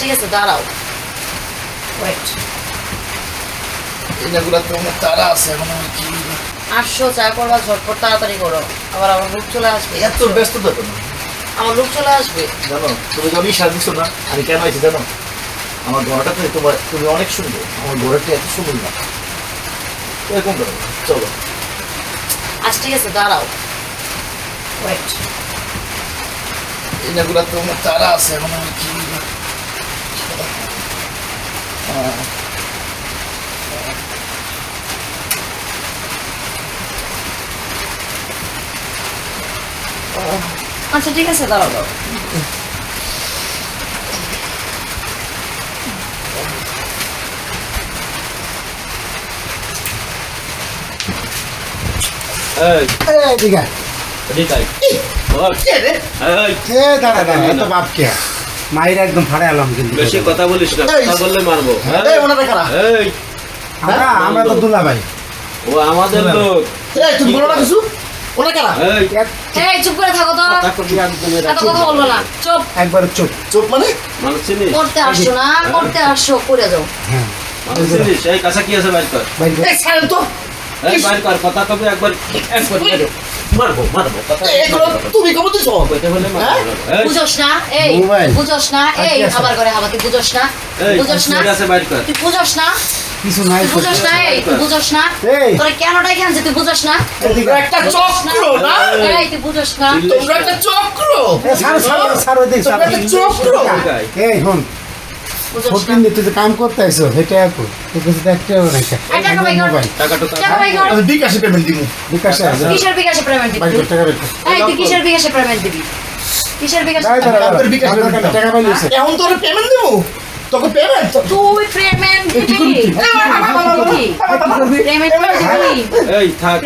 ঠিক আছে দাঁড়াও ওয়েট এগুলা তো অনেক তারা আছে এখন আমি কি আসছো চা করবা ঝটপট তাড়াতাড়ি করো আবার আমার লোক চলে আসবে এত ব্যস্ত থাকো না আমার লোক চলে আসবে জানো তুমি ইশারা দিচ্ছ না আমি কেন আছি জানো আমার ঘরটা তো তোমার তুমি অনেক সুন্দর আমার ঘরটা এত সুন্দর না এরকম করো চলো আজ ঠিক আছে দাঁড়াও ওয়েট এগুলা তো অনেক তারা আছে এখন আমি কি আচ্ছা ঠিক আছে দাঁড়াও দাঁড়াও। এই। এই দিঘা এদিকে আয়। বল। কে রে? কে দাঁড়া দাঁড়া এত বাপ কে মাইরা একদম ফাড়ে এলাম কিন্তু বেশি কথা বলিস না কথা বললে মারবো। হ্যাঁ? এই ওনারা কারা এই। আমরা আমরা তো দুলা ভাই। ও আমাদের লোক। এই তুমি বলো না কিছু? ওরা কারা এই। এই চুপ করে থাকো তো। কথা এত কথা বলব না। চুপ। একবার চুপ। চোখ মানে? মানুষ চিনিস? করতে আসছো না করতে আসছো করে যাও। হ্যাঁ। মানুষ চিনিস? এই কাছে কি আছে? বাইর কর। ভাই এই ছাড়েন তো। এই বাইর কর। কথা কবি একবার একবার। মারবো মারবো এগুলো তুমি কবে দিছো এই, বুঝোস না এই। বুঝোস না এই আবার করে হাবাকে বুঝোস না। বুঝোস না ঠিক বাইর কর। তুই বুঝোস না। কিছু নাই বুঝোস না এই তুই বুঝোস না। তোরা কেনটাই খেলছে তুই বুঝোস না? একটা চক্র না? এই তুই বুঝোস না। তোমরা একটা চক্র। একটা চক্র। এই হন বুঝোস ফোরটিন না দিয়ে তুই যে কাম করতে আইছো সেটা একো তোর কাছে তো হবে না টাকা বাই টাকা টুকা টাকা বাই আমি বিকাশে পেমেন্ট দিব বিকাশে কিসের বিকাশে পেমেন্ট দিবি? ভাই টাকা বের এই তুই কিসের বিকাশে পেমেন্ট দিবি? কিসের বিকাশে পেমেন্ট টাকা পাইলিছে এখন তোর পেমেন্ট দিব? তোকে পেমেন্ট তুই পেমেন্ট দিবি পেমেন্ট দিবি এই থাক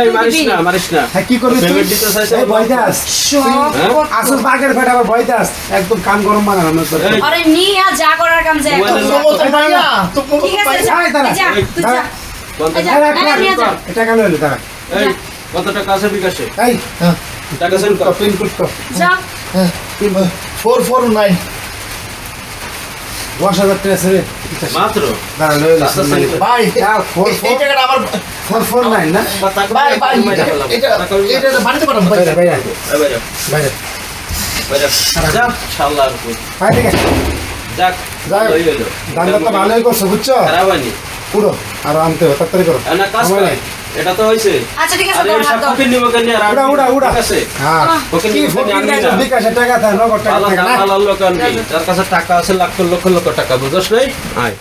এই মারিস না মারিস না। হ্যাঁ কি করবি পেমেন্ট দিতে চাইছে এই ভয় দাস হ্যাঁ? আসল বাগের ফেট আবার ভয় দাস একদম কাম গরম বানানো আমার। আরে নিয়ে যা করার কাম যা ঠিক আছে যা যা, তুই হ্যাঁ, এই কত টাকা আছে বিকাশে? এই টাকা সেন্ড কর। পিন কোড তো যা। Four four nine. দশ হাজার টাকা ছেড়ে মাত্র। ভাই আমার ফোর ফোর? নাইন না? ভাই ভাই এটা এটা বাড়িতে ভাই ভালোই করছ বুঝছ? পুরো আর আনতে হবে তাড়াতাড়ি করো। এটা তো হয়েছে আচ্ছা ঠিক আছে আরে হাত দাও। ফকির নিমকের আর উড়া, উড়া, উড়া। আছে? হ্যাঁ ওকে কি নিয়ে আনবি টাকা না। বিকাশে টাকা থাকে নগদ টাকা থাকে না আল্লাহ লোক আনবি। যার কাছে টাকা আছে লাখ লক্ষ লক্ষ টাকা বুঝছ নাই আয়